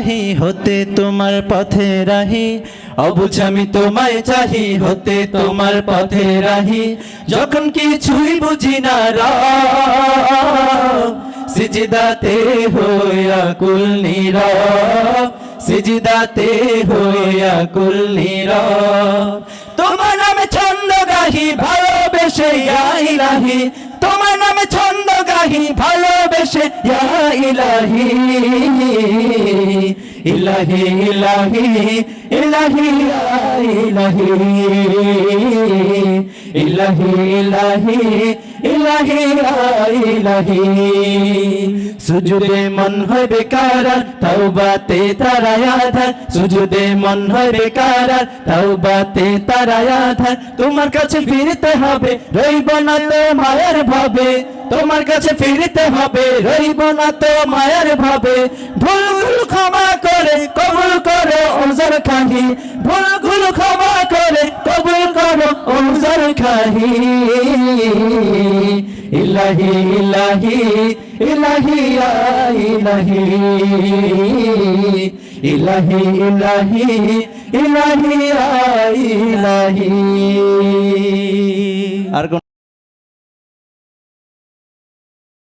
গাহি হতে তোমার পথে রাহি। অবুঝ আমি তোমায় চাহি হতে তোমার পথে রাহি। যখন কিছুই বুঝি না সিজদাতে হইয়া কুল নীরব সিজদাতে হইয়া কুল নীরব তোমার নামে ছন্দ গাহি, ভালোবেসে ইলাহি তোমার গাহি ভালোবেসে, ইয়া ইলাহি ইলাহি ইলাহি ইলাহি ইলাহি ইলাহি ইলাহি ইলাহি ইলাহি। সুজুদে মন হয় বেকার তওবাতে তারা আধার। সুজুদে মন হয় বেকার তওবাতে তারা আধার। তোমার কাছে ফিরতে হবে, রইব না তো মায়ের ভাবে। তোমার কাছে ফিরতে হবে রইব না তো মায়ের ভাবে। ভুল ক্ষমা করে, কবুল করো ওজর খাহি। ভুল ক্ষমা করে, কবুল করো ওজর খাহি। ইলাহি ইলাহি ইলাহি ইলাহি ইলাহি ইলাহি ইলাহি ইলাহি।